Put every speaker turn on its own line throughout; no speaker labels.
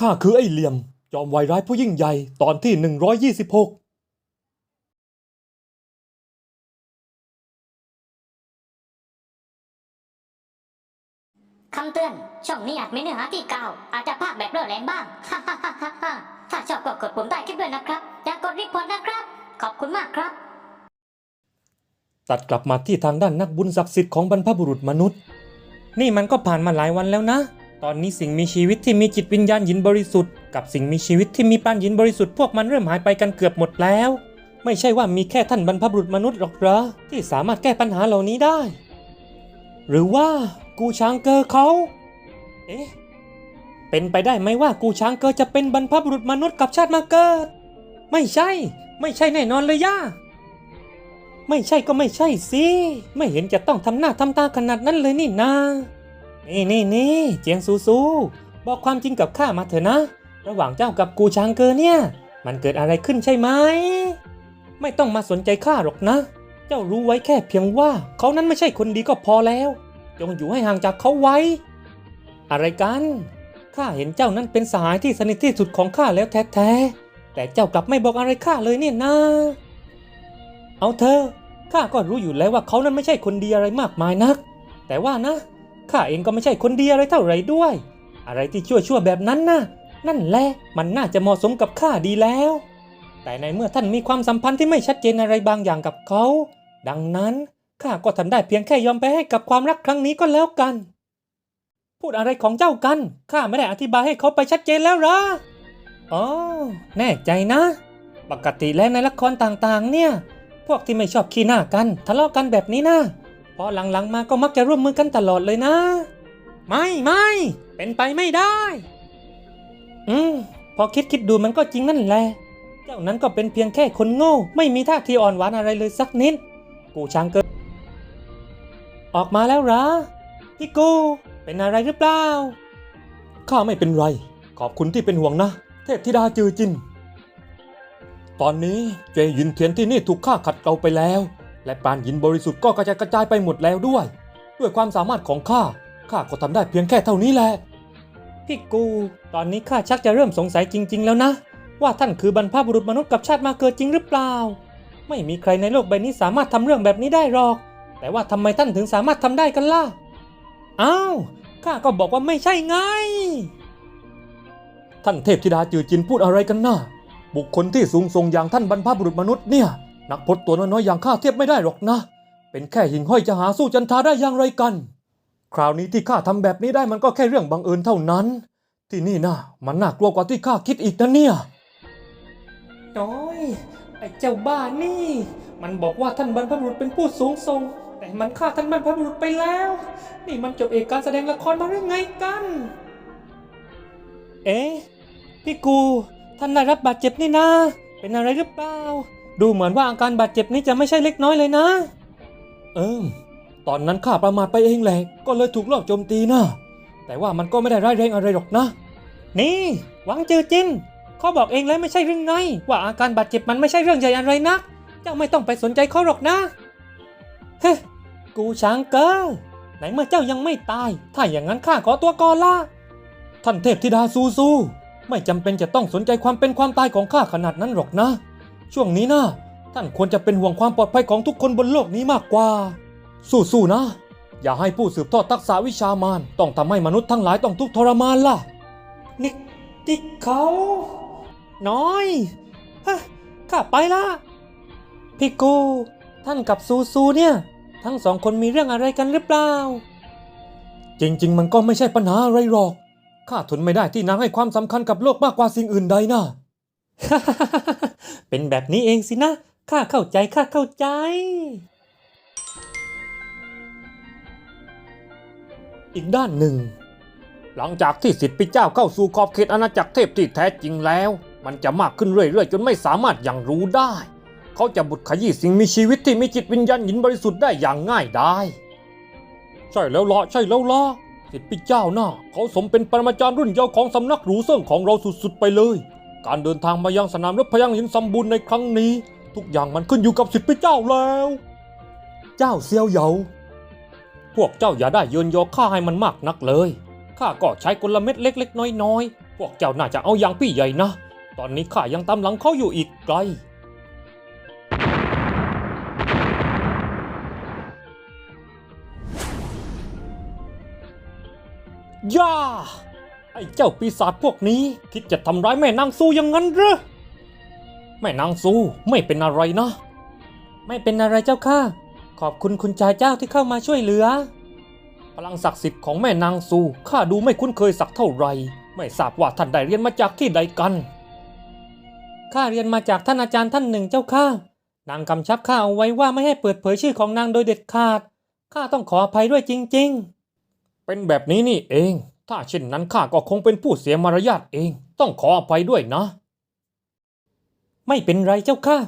ข้าคือไอ้เหลี่ยม จอมวายร้ายผู้ยิ่งใหญ่ตอนที่ 126
คำเตือน ช่องนี้อาจมีเนื้อหาที่กล่าว อาจจะพากแบบเร่อแรงบ้างถ้าชอบก็กดปุ่มใต้คลิปด้วยนะครับ อย่ากกดรีพอร์ตนะครับ ขอบคุณมากครับ
ตัดกลับมาที่ทางด้านนักบุญศักดิ์สิทธิ์ของบรรพบุรุษมนุษย์ นี่มันก็ผ่านมาหลายวันแล้วนะ ตอนนี้สิ่งมีชีวิตที่มีจิตวิญญาณหยินบริสุทธิ์กับสิ่งมีชีวิตที่มีปานหยินบริสุทธิ์พวกมันเริ่มหายไปกันเกือบหมดแล้ว ไม่ใช่ว่ามีแค่ท่านบรรพบุรุษมนุษย์หรอกเหรอที่สามารถแก้ปัญหาเหล่านี้ได้ หรือว่ากูช้างเกอเขา เอ๊ะ เป็นไปได้ไหมว่ากูช้างเกอจะเป็นบรรพบุรุษมนุษย์กับชาติมาเกิด ไม่ใช่ ไม่ใช่แน่นอนเลยย่าไม่ใช่ก็ไม่ใช่สิ ไม่เห็นจะต้องทำหน้าทำตาขนาดนั้นเลยนี่นา นี่นี่นี่เจียงซูซู บอกความจริงกับข้ามาเถอะนะ ระหว่างเจ้ากับกูชางเกอเนี่ย มันเกิดอะไรขึ้นใช่ไหม ไม่ต้องมาสนใจข้าหรอกนะ เจ้ารู้ไว้แค่เพียงว่าเขานั้นไม่ใช่คนดีก็พอแล้ว จงอยู่ให้ห่างจากเขาไว้ อะไรกัน ข้าเห็นเจ้านั้นเป็นสหายที่สนิทที่สุดของข้าแล้วแท้ๆ แต่เจ้ากลับไม่บอกอะไรข้าเลยเนี่ยนะ เอาเถอะข้าก็รู้อยู่แล้วว่าเขานั้นไม่ใช่คนดีอะไรมากมายนัก แต่ว่านะ ข้าเองก็ไม่ใช่คนดีอะไรเท่าไรด้วย อะไรที่ชั่วชั่วแบบนั้นนะ่ะ นั่นแหละ มันน่าจะเหมาะสมกับข้าดีแล้ว แต่ในเมื่อท่านมีความสัมพันธ์ที่ไม่ชัดเจนอะไรบางอย่างกับเขา ดังนั้นข้าก็ทำได้เพียงแค่ยอมแพ้ให้กับความรักครั้งนี้ก็แล้วกัน พูดอะไรของเจ้ากัน ข้าไม่ได้อธิบายให้เขาไปชัดเจนแล้วหรอ อ๋อ แน่ใจนะ ปกติแล้วในละครต่างๆ เนี่ย พวกที่ไม่ชอบขี้หน้ากัน ทะเลาะกันแบบนี้นะ พอหลังๆมาก็มักจะร่วมมือกันตลอดเลยนะ ไม่ไม่เป็นไปไม่ได้ อืมพอคิดคิดดูมันก็จริงนั่นแหละ เจ้านั้นก็เป็นเพียงแค่คนโง่ ไม่มีท่าทีอ่อนหวานอะไรเลยสักนิด กูช้างเกินออกมาแล้วหรอพี่กูเป็นอะไรหรือเปล่า ข้าไม่เป็นไร ขอบคุณที่เป็นห่วงนะ เทพธิดาจือจิน ตอนนี้เจยินเทียนที่นี่ถูกฆ่าขัดเกลาไปแล้ว และปานหยินบริสุทธิ์ก็กระจายกระจายไปหมดแล้วด้วย ด้วยความสามารถของข้าข้าก็ทำได้เพียงแค่เท่านี้แหละพี่กู ตอนนี้ข้าชักจะเริ่มสงสัยจริง ๆ แล้วนะ ว่าท่านคือบรรพบุรุษมนุษย์กับชาติมาเกิดจริงหรือเปล่า ไม่มีใครในโลกใบนี้สามารถทำเรื่องแบบนี้ได้หรอก แต่ว่าทำไมท่านถึงสามารถทำได้กันล่ะอ้าวข้าก็บอกว่าไม่ใช่ไง ท่านเทพธิดาจือจินพูดอะไรกันน่ะบุคคลที่สูงส่งอย่างท่านบรรพบุรุษมนุษย์เนี่ย นักพจน์ตัวน้อยๆอย่างข้าเทียบไม่ได้หรอกนะ เป็นแค่หิ่งห้อยจะหาสู้จันทาได้อย่างไรกัน คราวนี้ที่ข้าทำแบบนี้ได้มันก็แค่เรื่องบังเอิญเท่านั้น ที่นี่นะมันน่ากลัวกว่าที่ข้าคิดอีกนะเนี่ย น้อยไอ้เจ้าบ้านี่ มันบอกว่าท่านบรรพบุรุษเป็นผู้สูงส่ง แต่มันฆ่าท่านบรรพบุรุษไปแล้ว นี่มันจบเอกการแสดงละครมาหรือไงกัน เอ๊ะพี่กูท่านได้รับบาดเจ็บนี่นะ เป็นอะไรหรือเปล่า ดูเหมือนว่าอาการบาดเจ็บนี้จะไม่ใช่เล็กน้อยเลยนะ เอิมตอนนั้นข้าประมาทไปเองแหละ ก็เลยถูกลอบโจมตีนะแต่ว่ามันก็ไม่ได้ร้ายแรงอะไรหรอกนะ นี่ หวังจือจินเขาบอกเองแล้วไม่ใช่เรื่องไงว่าอาการบาดเจ็บมันไม่ใช่เรื่องใหญ่อะไรนัก เจ้าไม่ต้องไปสนใจเขาหรอกนะ เฮ้กูช้างเกอร์ไหนเมื่อเจ้ายังไม่ตาย ถ้าอย่างนั้นข้าขอตัวก่อนละท่านเทพธิดาซูซู ไม่จำเป็นจะต้องสนใจความเป็นความตายของข้าขนาดนั้นหรอกนะ ช่วงนี้นะท่านควรจะเป็นห่วงความปลอดภัยของทุกคนบนโลกนี้มากกว่า สู้ๆนะ อย่าให้ผู้สืบทอดทักษะวิชามารต้องทำให้มนุษย์ทั้งหลายต้องทุกข์ทรมานล่ะนิกติกเขา น้อยฮะข้าไปละพี่กูท่านกับซูซูเนี่ย ทั้งสองคนมีเรื่องอะไรกันหรือเปล่า จริง ๆ มันก็ไม่ใช่ปัญหาอะไรหรอกข้าทนไม่ได้ที่นางให้ความสำคัญกับโลกมากกว่าสิ่งอื่นใดนะ เป็นแบบนี้เองสินะ ข้าเข้าใจ ข้าเข้าใจ อีกด้านหนึ่ง หลังจากที่สิทธิปิเจ้าเข้าสู่ขอบเขตอาณาจักรเทพที่แท้จริงแล้ว มันจะมากขึ้นเรื่อยๆ จนไม่สามารถยังรู้ได้ เขาจะบุดขยี้สิ่งมีชีวิตที่มีจิตวิญญาณหยินบริสุทธิ์ได้อย่างง่ายได้ ใช่แล้วละใช่แล้วละสิทธิปิเจ้าน่ะเขาสมเป็นปรมาจารย์รุ่นเยาว์ของสำนักหรูเซิ่งของเราสุดๆไปเลย การเดินทางมายังสนามรบพยังหินสมบูรณ์ในครั้งนี้ ทุกอย่างมันขึ้นอยู่กับสิทธิปิเจ้าแล้ว เจ้าเซียวเหยาพวกเจ้าอย่าได้เยินยอข้าให้มันมากนักเลยข้าก็ใช้กลเม็ดเล็ก ๆ น้อยๆพพวกเจ้าน่าจะเอาอย่างพี่ใหญ่นะ ตอนนี้ข้ายังตามหลังเขาอยู่อีกไกล ย่า ไอ้เจ้าปีศาจพวกนี้คิดจะทำร้ายแม่นางซูอย่างนั้นหรอแม่นางซูไม่เป็นอะไรนะ ไม่เป็นอะไรเจ้าค่ะ ขอบคุณคุณชายเจ้าที่เข้ามาช่วยเหลือ พลังศักดิ์สิทธิ์ของแม่นางซูข้าดูไม่คุ้นเคยสักเท่าไหร่ไม่ทราบว่าท่านได้เรียนมาจากที่ใดกันข้าเรียนมาจากท่านอาจารย์ท่านหนึ่งเจ้าค่ะ นางกำชับข้าเอาไว้ว่าไม่ให้เปิดเผยชื่อของนางโดยเด็ดขาดข้าต้องขออภัยด้วยจริง ๆ เป็นแบบนี้นี่เอง ถ้าเช่นนั้นข้าก็คงเป็นผู้เสียมารยาทเอง ต้องขออภัยด้วยนะ ไม่เป็นไรเจ้าค่ะ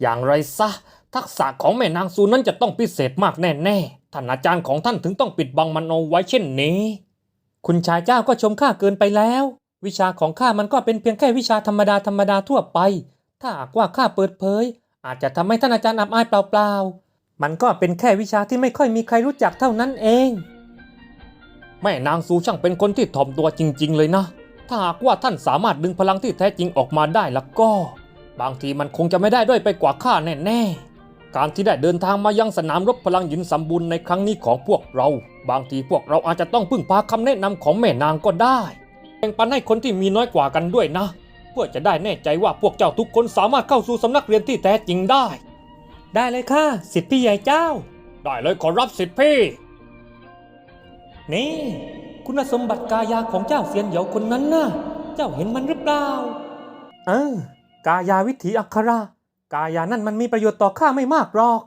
อย่างไรซะ ทักษะของแม่นางซูนั้นจะต้องพิเศษมากแน่ๆ ท่านอาจารย์ของท่านถึงต้องปิดบังมันเอาไว้เช่นนี้ คุณชายเจ้าก็ชมข้าเกินไปแล้ว วิชาของข้ามันก็เป็นเพียงแค่วิชาธรรมดาธรรมดาทั่วไป ถ้าหากว่าข้าเปิดเผย อาจจะทำให้ท่านอาจารย์อับอายเปล่าๆ มันก็เป็นแค่วิชาที่ไม่ค่อยมีใครรู้จักเท่านั้นเอง แม่นางซูช่างเป็นคนที่ถ่อมตัวจริง ๆ เลยนะ ถ้าหากว่าท่านสามารถดึงพลังที่แท้จริงออกมาได้แล้วก็ บางทีมันคงจะไม่ได้ด้วยไปกว่าข้าแน่ๆ การที่ได้เดินทางมายังสนามรบพลังหยินสมบูรณ์ในครั้งนี้ของพวกเรา บางทีพวกเราอาจจะต้องพึ่งพาคำแนะนำของแม่นางก็ได้แบ่งปันให้คนที่มีน้อยกว่ากันด้วยนะ เพื่อจะได้แน่ใจว่าพวกเจ้าทุกคนสามารถเข้าสู่สำนักเรียนที่แท้จริงได้ ได้เลยค่ะ สิทธิพี่ใหญ่เจ้า ได้เลยขอรับสิทธิพี่ นี่ คุณสมบัติกายาของเจ้าเซียนเหยาคนนั้นน่ะเจ้าเห็นมันหรือเปล่าเออกายาวิถีอักขระ กายานั่นมันมีประโยชน์ต่อข้าไม่มากหรอก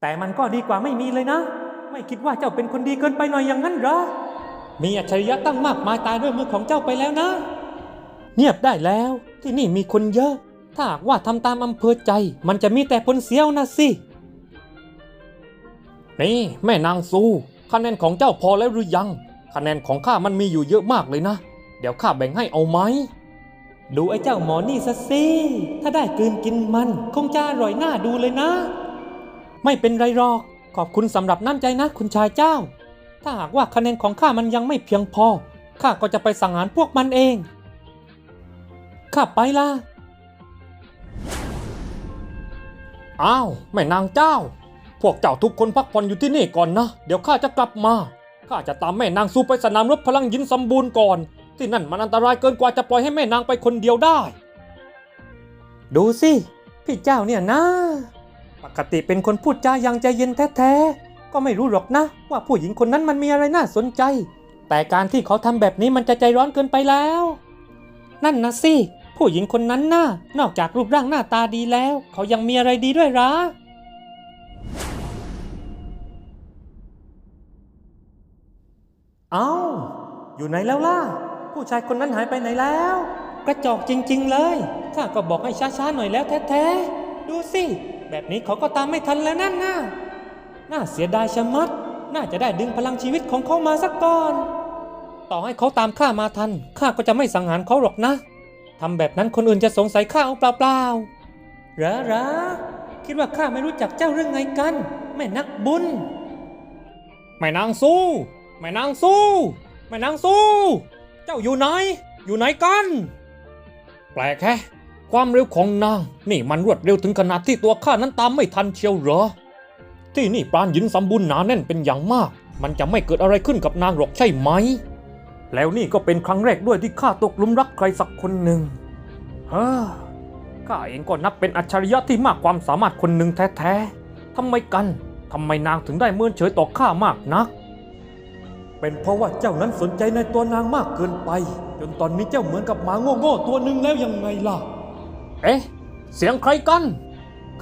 แต่มันก็ดีกว่าไม่มีเลยนะ ไม่คิดว่าเจ้าเป็นคนดีเกินไปหน่อยอย่างนั้นเหรอ มีอัจฉริยะตั้งมากมายตายด้วยมือของเจ้าไปแล้วนะ เงียบได้แล้วที่นี่มีคนเยอะ ถ้าหากว่าทำตามอำเภอใจ มันจะมีแต่ผลเสียวนะสิ นี่แม่นางซูคะแนนของเจ้าพอแล้วหรือยัง คะแนนของข้ามันมีอยู่เยอะมากเลยนะ เดี๋ยวข้าแบ่งให้เอาไหม ดูไอ้เจ้าหมอนี่ซะสิ ถ้าได้กลืนกินมัน คงจะอร่อยหน่าดูเลยนะ ไม่เป็นไรหรอก ขอบคุณสำหรับน้ำใจนะ คุณชายเจ้า ถ้าหากว่าคะแนนของข้ามันยังไม่เพียงพอ ข้าก็จะไปสังหารพวกมันเอง ข้าไปละ อ้าวแม่นางเจ้า พวกเจ้าทุกคนพักผ่อนอยู่ที่นี่ก่อนนะ เดี๋ยวข้าจะกลับมาข้าจะตามแม่นางสู้ไปสนามรบพลังยินสมบูรณ์ก่อน ที่นั่นมันอันตรายเกินกว่าจะปล่อยให้แม่นางไปคนเดียวได้ ดูสิพี่เจ้าเนี่ยนะ ปกติเป็นคนพูดจาอย่างใจเย็นแท้ๆก็ไม่รู้หรอกนะ ว่าผู้หญิงคนนั้นมันมีอะไรน่าสนใจ แต่การที่เขาทำแบบนี้มันจะใจร้อนเกินไปแล้ว นั่นนะสิ ผู้หญิงคนนั้นน่ะนอกจากรูปร่างหน้าตาดีแล้ว เขายังมีอะไรดีด้วยหรอเอาอยู่ไหนแล้วล่ะ ผู้ชายคนนั้นหายไปไหนแล้ว กระจอกจริง ๆ เลยข้าก็บอกให้ช้าๆหน่อยแล้วแท้ๆ ดูสิ แบบนี้เขาก็ตามไม่ทันแล้วนั่นน่ะน่าเสียดายชะมัด น่าจะได้ดึงพลังชีวิตของเขามาสักก่อน ต่อให้เขาตามข้ามาทัน ข้าก็จะไม่สังหารเขาหรอกนะ ทำแบบนั้นคนอื่นจะสงสัยข้าเอาเปล่าๆหรอหรอคิดว่าข้าไม่รู้จักเจ้าเรื่องไงกัน แม่นักบุญ แม่นางสู้ แม่นางสู้ แม่นางสู้ เจ้าอยู่ไหน อยู่ไหนกัน แปลกแฮะความเร็วของนาง นี่มันรวดเร็วถึงขนาดที่ตัวข้านั้นตามไม่ทันเชียวเหรอ ที่นี่ปราณหยินสมบูรณ์หนาแน่นเป็นอย่างมาก มันจะไม่เกิดอะไรขึ้นกับนางหรอกใช่ไหม แล้วนี่ก็เป็นครั้งแรกด้วยที่ข้าตกหลุมรักใครสักคนหนึ่งเฮ้อข้าเองก็นับเป็นอัจฉริยะที่มากความสามารถคนหนึ่งแท้ๆทำไมกันทำไมนางถึงได้เมินเฉยต่อข้ามากนัก เป็นเพราะว่าเจ้านั้นสนใจในตัวนางมากเกินไป จนตอนนี้เจ้าเหมือนกับหมาโง่ๆตัวหนึ่งแล้วยังไงล่ะ เอ๊ะ เสียงใครกัน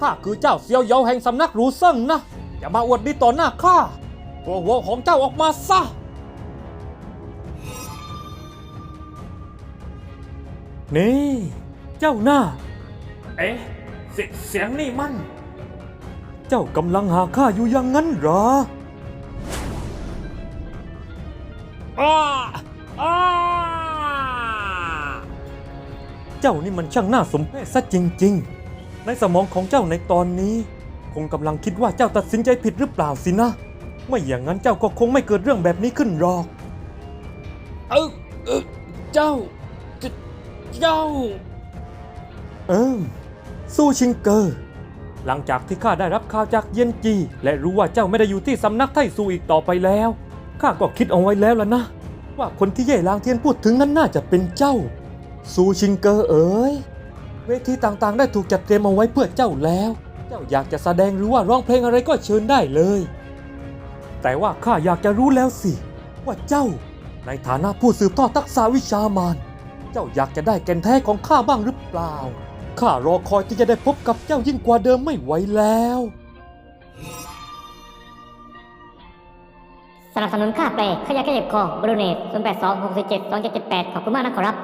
ข้าคือเจ้าเซียวเยาแห่งสำนักรูเซิ่งนะอย่ามาอวดดีต่อหน้าข้าตัวหัวของเจ้าออกมาซะ นี่ เจ้าหน้า เอ๊ะเสเสียงนี่มัน เจ้ากำลังหาข้าอยู่อย่างนั้นเหรออ้าอ้าเจ้านี่มันช่างน่าสมเพชซะจริง ๆ ในสมองของเจ้าในตอนนี้ คงกำลังคิดว่าเจ้าตัดสินใจผิดหรือเปล่าสินะ ไม่อย่างนั้นเจ้าก็คงไม่เกิดเรื่องแบบนี้ขึ้นหรอก
เออเออเจ้า เจ้า
เอิมสู้ชิงเกอร์ หลังจากที่ข้าได้รับข่าวจากเย็นจี และรู้ว่าเจ้าไม่ได้อยู่ที่สำนักไทซูอีกต่อไปแล้วข้าก็คิดเอาไว้แล้วล่ะนะ ว่าคนที่เย่ลางเทียนพูดถึงนั้นน่าจะเป็นเจ้า ซูชิงเกอร์เอ๋ยเวทีต่างๆ ได้ถูกจัดเตรียมเอาไว้เพื่อเจ้าแล้ว เจ้าอยากจะแสดงหรือว่าร้องเพลงอะไรก็เชิญได้เลย แต่ว่าข้าอยากจะรู้แล้วสิ ว่าเจ้า ในฐานะผู้สืบทอดทักษะวิชามาร เจ้าอยากจะได้แก่นแท้ของข้าบ้างหรือเปล่า ข้ารอคอยที่จะได้พบกับเจ้ายิ่งกว่าเดิมไม่ไหวแล้ว
สนับสนุนค่าแปลขยะแก้เจ็บคอบรูเนต0 8 2 6 7 2 7 7 8 ขอบคุณมากนะขอรับ